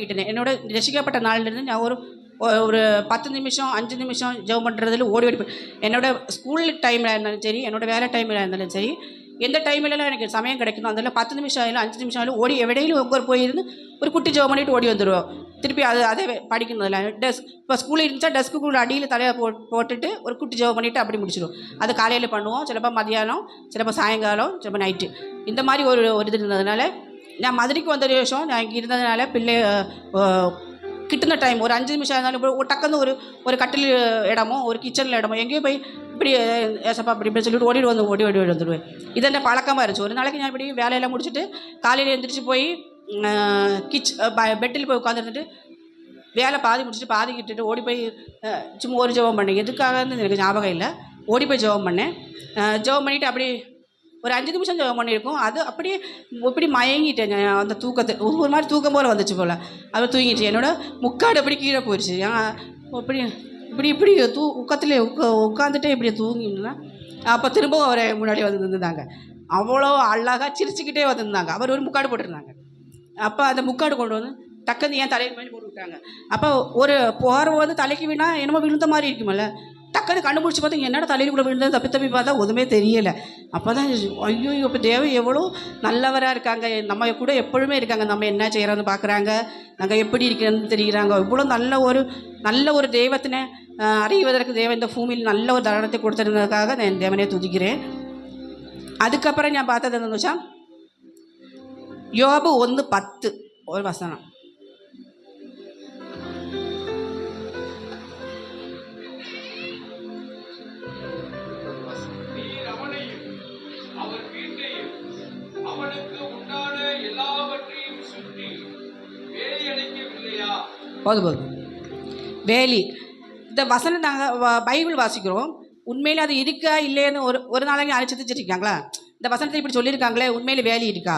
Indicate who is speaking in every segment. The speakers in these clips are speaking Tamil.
Speaker 1: கிட்டேன் என்னோட ரசிக்கப்பட்ட நாள்லேருந்து நான் ஒரு ஒரு பத்து நிமிஷம் அஞ்சு நிமிஷம் ஜெபம் பண்ணுறதுல ஓடி ஓடி என்னோட ஸ்கூல் டைமில் இருந்தாலும் சரி என்னோட வேலை டைமில் இருந்தாலும் சரி எந்த டைம்லலாம் எனக்கு சமயம் கிடைக்கணும் அதில் பத்து நிமிஷம் ஆயிலும் அஞ்சு நிமிஷம் ஆயிலும் ஓடி எவிடையிலும் ஒவ்வொரு போயிருந்து ஒரு குட்டி ஜெபம் பண்ணிட்டு ஓடி வந்துடுவோம் திருப்பி அது அதே படிக்கணும்ல டெஸ்க் இப்போ ஸ்கூலில் இருந்துச்சா டெஸ்க்குள்ள அடியில் தலையை போ போட்டுட்டு ஒரு குட்டி ஜெபம் பண்ணிவிட்டு அப்படி முடிச்சிடுவோம் அது காலையில் பண்ணுவோம் சிலப்போ மதியானம் சிலப்போ சாயங்காலம் சிலப்போ நைட்டு இந்த மாதிரி ஒரு ஒரு இது இருந்ததுனால நான் மதுரைக்கு வந்த வருஷம் நான் இங்கே இருந்ததுனால பிள்ளை கிட்டுன டைம் ஒரு அஞ்சு நிமிஷம் இருந்தாலும் இப்போ ஒரு டக்குன்னு ஒரு ஒரு கட்டில் இடமோ ஒரு கிச்சனில் இடமோ எங்கேயோ போய் இப்படி ஏசப்பா அப்படி இப்படி சொல்லிட்டு ஓடிட்டு வந்து ஓடி ஓடி ஓடி வந்துடுவேன் இது என்ன பழக்கமாக இருந்துச்சு. ஒரு நாளைக்கு நான் இப்படி வேலையெல்லாம் முடிச்சுட்டு காலையில் எழுந்திரிச்சு போய் கிச் பெட்டில் போய் உட்காந்துருந்துட்டு வேலை பாதி முடிச்சுட்டு பாதி கிட்டுட்டு ஓடி போய் சும்மா ஒரு ஜெபம் பண்ணேன். எதுக்காக எனக்கு ஞாபகம் இல்லை. ஓடி போய் ஜெபம் பண்ணேன். ஜெபம் பண்ணிவிட்டு அப்படி ஒரு அஞ்சு நிமிஷம் ஜபம் பண்ணியிருக்கோம். அது அப்படியே இப்படி மயங்கிட்டேன் அந்த தூக்கத்தை. ஒரு ஒரு மாதிரி தூக்கம் போல் வந்துச்சு போல். அது தூங்கிட்டு என்னோட முக்காடு அப்படி கீழே போயிடுச்சு அப்படி இப்படி இப்படி இப்படி தூ உக்கத்தில் உட்கா உட்காந்துட்டே இப்படி தூங்கினா அப்போ திரும்பவும் அவரை முன்னாடி வந்து நின்றுந்தாங்க அவ்வளோ அழகாக சிரிச்சுக்கிட்டே வந்திருந்தாங்க அவர் ஒரு முக்காடு போட்டிருந்தாங்க. அப்போ அந்த முக்காடு கொண்டு வந்து டக்குன்னு ஏன் தலையில் மாதிரி போட்டு விட்டாங்க அப்போ ஒரு போகிற வந்து தலைக்கு வீணா என்னமோ விழுந்த மாதிரி இருக்குமல்ல. டக்குன்னு கண்டுபிடிச்சி பார்த்தா என்னடா தலையிலுக்குள்ள கூட விழுந்தது? தப்பி தப்பி பார்த்தா ஒதுமே தெரியலை. அப்போ தான் ஐயோ இப்போ தேவை எவ்வளோ நல்லவராக இருக்காங்க. நம்ம கூட எப்பொழுதுமே இருக்காங்க. நம்ம என்ன செய்கிறோன்னு பார்க்குறாங்க நாங்கள் எப்படி இருக்கிறோன்னு தெரிகிறாங்க இவ்வளோ நல்ல ஒரு நல்ல ஒரு தெய்வத்தினை அறிவதற்கு தேவன் இந்த பூமியில் நல்ல ஒரு தருணத்தை கொடுத்துருந்ததுக்காக நான் என் தேவனே துதிக்கிறேன். அதுக்கப்புறம் நான் பார்த்தது என்னன்னு வச்சா யோபு ஒன்று பத்து. ஒரு வசனம். போதும் போதும் வேலி. இந்த வசனம் நாங்கள் பைபிள் வாசிக்கிறோம். உண்மையிலே அது இருக்கா இல்லைன்னு ஒரு ஒரு நாளைக்கு அழைச்சி வச்சுருக்காங்களா இந்த வசனத்தை இப்படி சொல்லியிருக்காங்களே உண்மையில் வேலி இருக்கா?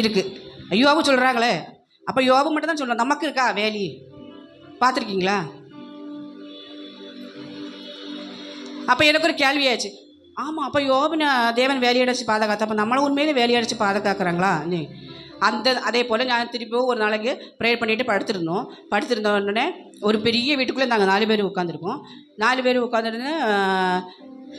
Speaker 1: இருக்கு. யோபு சொல்கிறாங்களே அப்போ யோபு மட்டும் தான் சொல்கிறோம் நமக்கு இருக்கா வேலி? பார்த்துருக்கீங்களா? அப்போ எனக்கு ஒரு கேள்வியாச்சு ஆமாம் அப்போ யோபுன தேவன் வேலையடைச்சு பாதுகாத்து அப்போ நம்மளும் உண்மையிலே வேலையடைச்சு பாதுகாக்கிறாங்களா? நீ அந்த அதே போல் நான் திருப்பியும் ஒரு நாளைக்கு ப்ரேயர் பண்ணிட்டு படுத்திருந்தோம். படுத்திருந்த உடனே ஒரு பெரிய வீட்டுக்குள்ளே நாங்கள் நாலு பேர் உட்காந்துருக்கோம் நாலு பேர் உட்காந்துருந்து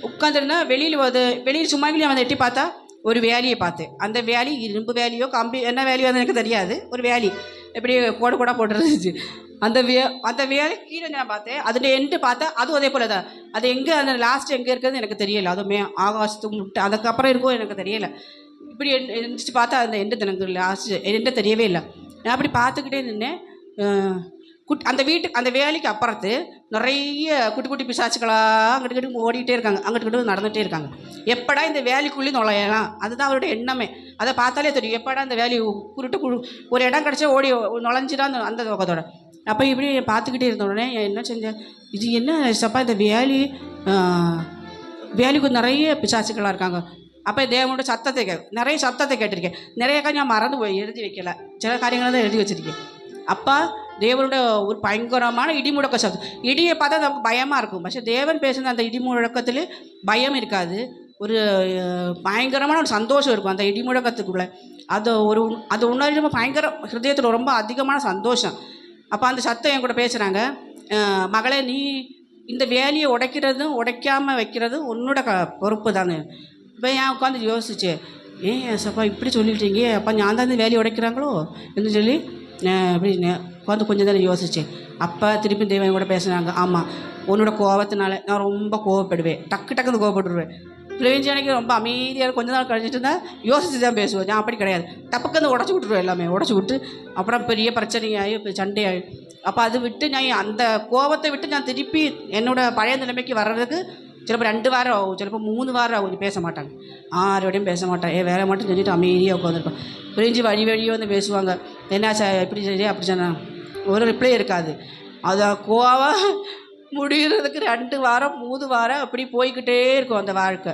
Speaker 1: உட்காந்துருந்தா வெளியில் வந்து வெளியில் சும்மா வெளியே வந்து எட்டி பார்த்தா ஒரு வேலையை பார்த்தேன். அந்த வேலி இரும்பு வேலையோ கம்பி என்ன வேலையோ எனக்கு தெரியாது. ஒரு வேலி. எப்படி கூட கூட போட்டுருந்துச்சு. அந்த வே அந்த வேலை கீழே நான் பார்த்தேன். அதில் எண்டு பார்த்தா அதுவும் அதே போல் தான் அது எங்கே அந்த லாஸ்ட் எங்கே இருக்குதுன்னு எனக்கு தெரியல. அதுவுமே ஆகாசத்துக்கு முட்டை அதுக்கப்புறம் இருக்கும் எனக்கு தெரியலை. இப்படி எண்- எந்திரிச்சு பார்த்தா அந்த எண்டு எனக்கு லாஸ்ட் எண்டு தெரியவே இல்லை. நான் அப்படி பார்த்துக்கிட்டே நின்னேன். குட் அந்த வீட்டுக்கு அந்த வேலைக்கு அப்புறத்து நிறைய குட்டி குட்டி பிசாச்சுக்களாக அங்கிட்டு கிட்ட ஓடிக்கிட்டே இருக்காங்க. அங்கிட்டு கிட்ட நடந்துகிட்டே இருக்காங்க. எப்படா இந்த வேலைக்குள்ளே நுழையலாம்? அதுதான் அவருடைய எண்ணமே. அதை பார்த்தாலே தெரியும். எப்படா இந்த வேலி குருட்டு குழு ஒரு இடம் கிடச்சா ஓடி நுழைஞ்சிடா அந்த அந்த நோக்கத்தோட. அப்போ இப்படி பார்த்துக்கிட்டே இருந்த உடனே என்ன செஞ்சேன்? இது என்ன சப்பா இந்த வேலி வேலைக்கு நிறைய பிசாச்சுக்களாக இருக்காங்க. அப்போ தேவனோட சத்தத்தை கே நிறைய சத்தத்தை கேட்டிருக்கேன் நிறைய காரியம் நான் மறந்து போய் எழுதி வைக்கல சில காரியங்களை தான் எழுதி வச்சிருக்கேன் அப்பா தேவனோட ஒரு பயங்கரமான இடி முழக்க சத்தம் இடியை பார்த்தா நமக்கு பயமாக இருக்கும் പക്ഷേ தேவன் பேசுன அந்த இடி முழக்கத்தில் பயம் இருக்காது ஒரு அஹ், பயங்கரமான ஒரு சந்தோஷம் இருக்கும் அந்த இடி முழக்கத்துக்குள்ளே அது ஒரு உண்- அது உணர்வு பயங்கர ஹிருதயத்தில் ரொம்ப அதிகமான சந்தோஷம் அப்போ அந்த சத்தம் என் கூட பேசுகிறாங்க மகளே நீ இந்த வேலியை உடைக்கிறதும் உடைக்காமல் வைக்கிறதும் உன்னோட க பொறுப்பு தானே இப்போ ஏன் உட்காந்து யோசிச்சேன் ஏன் சப்பா இப்படி சொல்லிட்டீங்க. அப்போ நான் தான் இந்த வேலையை உடைக்கிறாங்களோ? என்று சொல்லி அப்படி உட்காந்து கொஞ்சம் தானே யோசித்தேன் அப்போ திருப்பி தெய்வம் கூட பேசுனாங்க. ஆமாம் உன்னோட கோபத்தினால நான் ரொம்ப கோவப்படுவேன். டக்கு டக்குன்னு கோவப்பட்டுருவேன். பிள்ளைஞ்சி எனக்கு ரொம்ப அமைதியாக கொஞ்ச நாள் கழிச்சிட்டு இருந்தால் யோசிச்சு தான் பேசுவேன் நான் அப்படி கிடையாது. டப்புக்குன்னு உடச்சி விட்டுருவேன் எல்லாமே. உடச்சி விட்டு அப்புறம் பெரிய பிரச்சனையாகி இப்போ சண்டையாகி அப்போ அது விட்டு நான் அந்த கோபத்தை விட்டு நான் திருப்பி என்னோடய பழைய நிலைமைக்கு வர்றதுக்கு சிலப்போ ரெண்டு வாரம் ஆகும் சிலப்போ மூணு வாரம் ஆகும் பேச மாட்டாங்க ஆரோடையும் பேச மாட்டேன் ஏ வேலை மட்டும் சொல்லிட்டு அமைதியாக உட்காந்துருப்பேன் பிரிஞ்சு வழி வழியே வந்து பேசுவாங்க என்ன சார் இப்படி சரி அப்படி சொன்னா ஒரு ரிப்ளை இருக்காது அது கோவம் முடிகிறதுக்கு ரெண்டு வாரம் மூணு வாரம் அப்படி போய்க்கிட்டே இருக்கும் அந்த வாழ்க்கை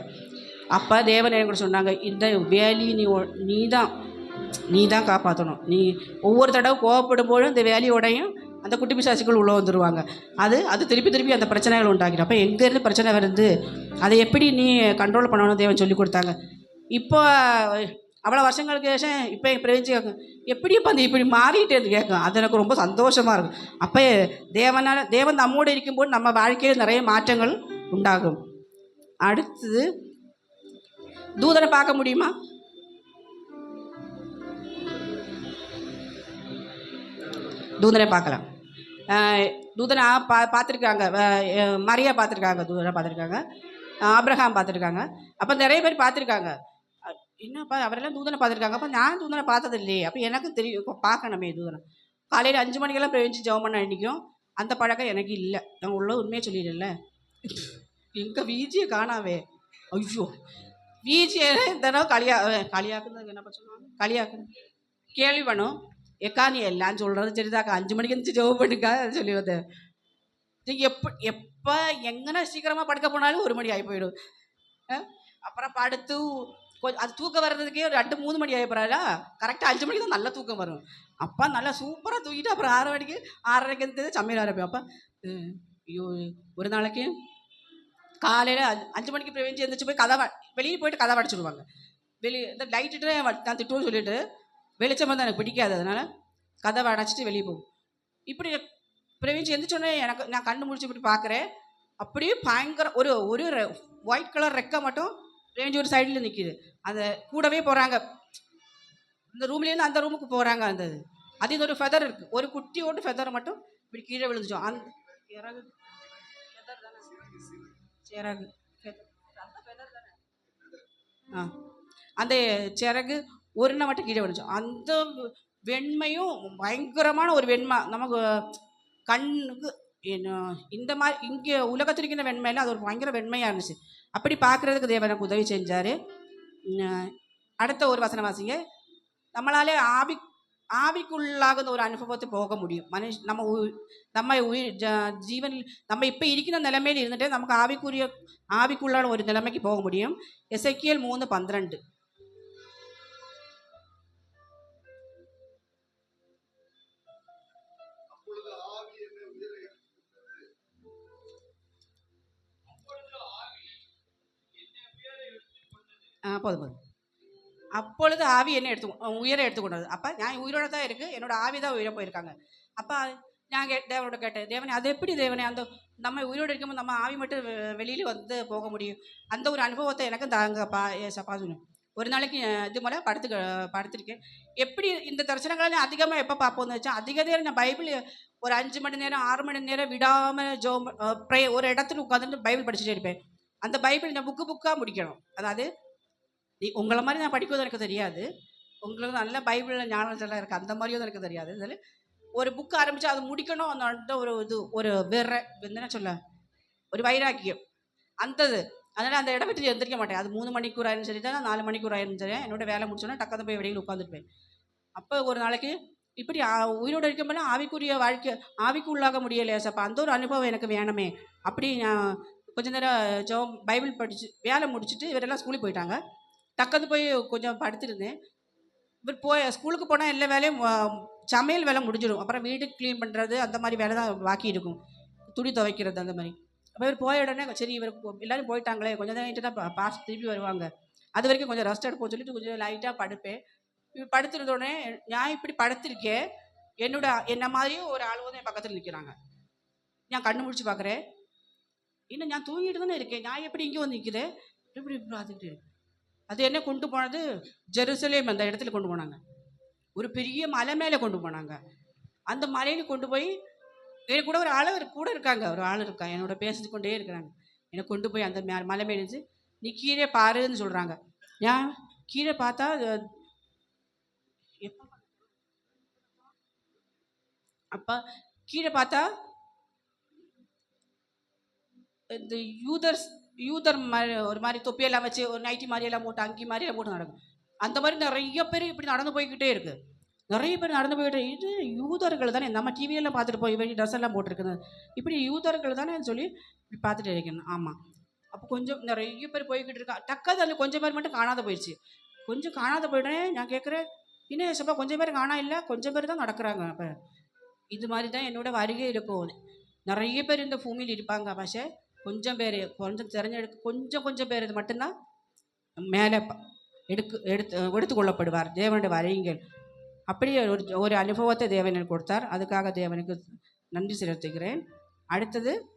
Speaker 1: அப்போ தேவன் கூட சொன்னாங்க இந்த வேலையை நீ நீ தான் நீ தான் காப்பாற்றணும் நீ ஒவ்வொரு தடவை கோவப்படும் போதும் இந்த வேலையோடையும் அந்த குட்டி பிசாசுகள் உள்ளே வந்துடுவாங்க அது அது திருப்பி திருப்பி அந்த பிரச்சனைகள் உண்டாக்கிடும் அப்போ எங்கேருந்து பிரச்சனை வருது? அதை எப்படி நீ கண்ட்ரோல் பண்ணணும் தேவன் சொல்லி கொடுத்தாங்க. இப்போ அவ்வளோ வருஷங்களுக்கு சேஷம் இப்போ பிரவேசி கேட்கும் எப்படிப்பா அந்த இப்படி இருந்து கேட்கும் அது எனக்கு ரொம்ப சந்தோஷமாக இருக்கும். அப்போ தேவனால் தேவன் நம்மோடு இருக்கும்போது நம்ம வாழ்க்கையில் நிறைய மாற்றங்கள் உண்டாகும். அடுத்தது தூதனை பார்க்க முடியுமா? தூதனை பார்க்கலாம். தூதனை பா பார்த்துருக்காங்க மரியா பார்த்துருக்காங்க தூதனை பார்த்துருக்காங்க ஆப்ரஹாம் பார்த்துருக்காங்க அப்போ நிறைய பேர் பார்த்துருக்காங்க என்னப்பா அவரெல்லாம் தூதனை பார்த்துருக்காங்க அப்போ நான் தூதனை பார்த்தது இல்லையே அப்போ எனக்கு தெரியும். பார்க்கணுமே தூதனை. காலையில் அஞ்சு மணிக்கெல்லாம் பிரவேசி ஜெபம் பண்ண அன்றைக்கும் அந்த பழக்கம் எனக்கு இல்லை. நான் உள்ள உண்மையை சொல்லிடல எங்கள் வீஜியை காணாவே ஐயோ. வீஜியை இந்த தடவை களியா களியாக்குன்னு என்ன சொல்லுவாங்க? களியாக்குன்னு கேள்வி பண்ணும் ஏக்கா நீ எல்லாம் சொல்கிறது சரிதாக்கா. அஞ்சு மணிக்கு எழுந்துச்சு ஜெபம் பண்ணுக்கா சொல்லி வந்து எப்போ எப்போ எங்கன்னா சீக்கிரமாக படுக்க போனாலும் ஒரு மணி ஆகி போயிடும். அப்புறம் படுத்து கொஞ்சம் அது தூக்கம் வர்றதுக்கே ஒரு ரெண்டு மூணு மணி ஆகிப்பறாளா கரெக்டாக அஞ்சு மணிக்கு தான் நல்லா தூக்கம் வரும். அப்பா நல்லா சூப்பராக தூக்கிட்டு அப்புறம் ஆறு மணிக்கு ஆறரைக்கு இருந்து சமையல் ஆரம்பியும் அப்போ ஐயோ ஒரு நாளைக்கு காலையில் அஞ்சு மணிக்கு பிரவேஞ்சி எழுந்திரிச்சு போய் கதவை வெளியே போயிட்டு கதவை அடைச்சிடுவாங்க. வெளியே இந்த லைட்டு நான் திட்டுவோம்னு சொல்லிட்டு வெளிச்சம் வந்து எனக்கு பிடிக்காது. அதனால் கதவை அடைச்சிட்டு வெளியே போகும். இப்படி பிரவீன்ஸ் எந்திரிச்சோடனே எனக்கு நான் கண்ணு முடிச்சு இப்படி பார்க்குறேன். அப்படியே பயங்கர ஒரு ஒரு ஒயிட் கலர் ரெக்கை மட்டும் ரேஞ்ச் ஒரு சைடில் நிற்கிது அந்த கூடவே போகிறாங்க இந்த ரூம்லேருந்து அந்த ரூமுக்கு போகிறாங்க அந்த இது. அது இது ஒரு ஃபெதர் இருக்குது ஒரு குட்டியோட ஃபெதர் மட்டும் இப்படி கீழே விழுந்துச்சோம் அந்த இறகு தானே? சிறகு. அந்த தானே? ஆ. அந்த சிறகு ஒரு எண்ணெய் மட்டும் கீழே விழுந்துச்சோம் அந்த வெண்மையும் பயங்கரமான ஒரு வெண்மை. நமக்கு கண்ணுக்கு என்ன இந்த மாதிரி இங்கே உலகத்தில் வெண்மையில் அது ஒரு பயங்கர வெண்மையாக இருந்துச்சு. அப்படி பார்க்குறதுக்கு தேவன் எனக்கு உதவி செஞ்சார். அடுத்த ஒரு வசனம் வாசிங்க. நம்மளாலே ஆவி ஆவிக்குள்ளாக ஒரு அனுபவத்தை போக முடியும். மனுஷ நம்ம நம்ம உயிர் ஜீவன் நம்ம இப்போ இருக்கிற நிலைமையில் இருந்துட்டு நமக்கு ஆவிக்குரிய ஆவிக்குள்ளான ஒரு நிலைமைக்கு போக முடியும். எசைக்கியல் மூணு பன்னிரெண்டு. போதும் போதும். அப்பொழுது ஆவி என்ன எடுத்து உயிரை எடுத்துக்கொண்டது. அப்போ நான் உயிரோட தான் இருக்குது என்னோட ஆவி தான் உயிரை போயிருக்காங்க. அப்போ நான் கே தேவனோட கேட்டேன் தேவனே அது எப்படி தேவனே? அந்த நம்ம உயிரோடு இருக்கும்போது நம்ம ஆவி மட்டும் வெளியில் வந்து போக முடியும். அந்த ஒரு அனுபவத்தை எனக்கும் தாங்கப்பா ஏசப்பா சொன்னேன். ஒரு நாளைக்கு இது போல் படுத்து படுத்திருக்கேன். எப்படி இந்த தரிசனங்களை அதிகமாக எப்போ பார்ப்போம்னு வச்சா அதிக நேரம் நான் பைபிள் ஒரு அஞ்சு மணி நேரம் ஆறு மணி நேரம் விடாமல் ஜோ ப்ரே ஒரு இடத்துல உட்காந்துட்டு பைபிள் படிச்சுட்டே இருப்பேன். அந்த பைபிள் நான் புக்கு புக்காக முடிக்கணும். அதாவது நீ உங்களை மாதிரி நான் படிக்கிறது எனக்கு தெரியாது. உங்களுக்கு நல்ல பைபிளில் ஞானத்தில் இருக்குது அந்த மாதிரியும் எனக்கு தெரியாது. இதில் ஒரு புக்கு ஆரம்பித்து அதை முடிக்கணும் அந்த ஒரு இது ஒரு வெற என்ன சொல்ல ஒரு வைராக்கியம். அந்தது. அதனால் அந்த இடம் விட்டு எந்திரிக்க மாட்டேன். அது மூணு மணிக்கூர் ஆயிரும் சரி தான் நாலு மணிக்கூர் ஆயிரும் சரி என்னோட வேலை முடிச்சோன்னா டக்கத்தை போய் வெளியில் உட்காந்துருப்பேன் அப்போ ஒரு நாளைக்கு இப்படி உயிரோடு இருக்கும்போது ஆவிக்குரிய வாழ்க்கை ஆவிக்கு உள்ளாக முடியலையா அப்போ அந்த ஒரு அனுபவம் எனக்கு வேணுமே. அப்படி நான் கொஞ்ச நேரம் ஜோ பைபிள் படித்து வேலை முடிச்சுட்டு இவரெல்லாம் ஸ்கூலுக்கு போயிட்டாங்க. டக்குன்னு போய் கொஞ்சம் படுத்திருந்தேன். இவர் போய் ஸ்கூலுக்கு போனால் எல்லா வேலையும் சமையல் வேலை முடிஞ்சிடும். அப்புறம் வீடு க்ளீன் பண்ணுறது அந்த மாதிரி வேலை தான் பாக்கி இருக்கும். துணி துவைக்கிறது அந்த மாதிரி. அப்போ இவர் போய உடனே சரி இவர் எல்லோரும் எல்லாரும் போயிட்டாங்களே கொஞ்சம் நேரம் தான் பாஸ் திருப்பி வருவாங்க. அது வரைக்கும் கொஞ்சம் ரெஸ்ட் எடுப்போம் சொல்லிட்டு கொஞ்சம் லைட்டாக படுப்பேன். இவர் படுத்திருந்த உடனே நான் இப்படி படுத்திருக்கேன். என்னோட என்ன மாதிரியும் ஒரு ஆள் வந்து என் பக்கத்தில் நிற்கிறாங்க நான் கண்ணு முடிச்சு பார்க்குறேன் இன்னும் நான் தூங்கிட்டு தானே இருக்கேன். நான் எப்படி இங்கே வந்து நிற்கிறேன் இப்படி இப்படி பார்த்துக்கிட்டு அது என்ன கொண்டு போனது? ஜெருசலேம் அந்த இடத்துல கொண்டு போனாங்க. ஒரு பெரிய மலை மேலே கொண்டு போனாங்க. அந்த மலையில கொண்டு போய் எனக்கு கூட ஒரு ஆள் கூட இருக்காங்க. ஒரு ஆள் இருக்கா என்னோட பேசிட்டு கொண்டே இருக்கிறாங்க. என்னை கொண்டு போய் அந்த மே மலை மேலே நீ கீழே பாருன்னு சொல்கிறாங்க ஏன்? கீழே பார்த்தா அப்போ கீழே பார்த்தா இந்த யூதர்ஸ் யூதர் மாதிரி ஒரு மாதிரி தொப்பியெல்லாம் வச்சு ஒரு நைட்டி மாதிரியெல்லாம் போட்டு அங்கி மாதிரியெல்லாம் போட்டு நடக்கும். அந்த மாதிரி நிறைய பேர் இப்படி நடந்து போய்கிட்டே இருக்கு. நிறைய பேர் நடந்து போயிட்டு இது யூதர்கள் தானே நம்ம டிவியெல்லாம் பார்த்துட்டு போய் வெளியே ட்ரெஸ் எல்லாம் போட்டிருக்குது. இப்படி யூதர்கள் தானே சொல்லி இப்படி பார்த்துட்டு இருக்கணும். ஆமாம் அப்போ கொஞ்சம் நிறைய பேர் போய்கிட்டு இருக்கா. டக்காது அதில் கொஞ்சம் பேர் மட்டும் காணாத போயிடுச்சு கொஞ்சம் காணாத போயிட்டேன் நான் கேட்குறேன். இன்னும் சப்பா கொஞ்சம் பேர் காணா இல்லை? கொஞ்சம் பேர் தான் நடக்கிறாங்க அப்போ. இது மாதிரி தான் என்னோட வருகை இருக்கும். நிறைய பேர் இந்த பூமியில் இருப்பாங்க பாஷை கொஞ்சம் பேர் கொஞ்சம் திறஞ்செடுக்க கொஞ்சம் கொஞ்சம் பேர் இது மட்டும்தான் மேலே எடுக்கு எடுத்து எடுத்துக்கொள்ளப்படுவார் தேவனுடைய வரையுங்கள் அப்படியே ஒரு ஒரு அனுபவத்தை தேவன் எனக்கு கொடுத்தார். அதுக்காக தேவனுக்கு நன்றி செலுத்துகிறேன். அடுத்தது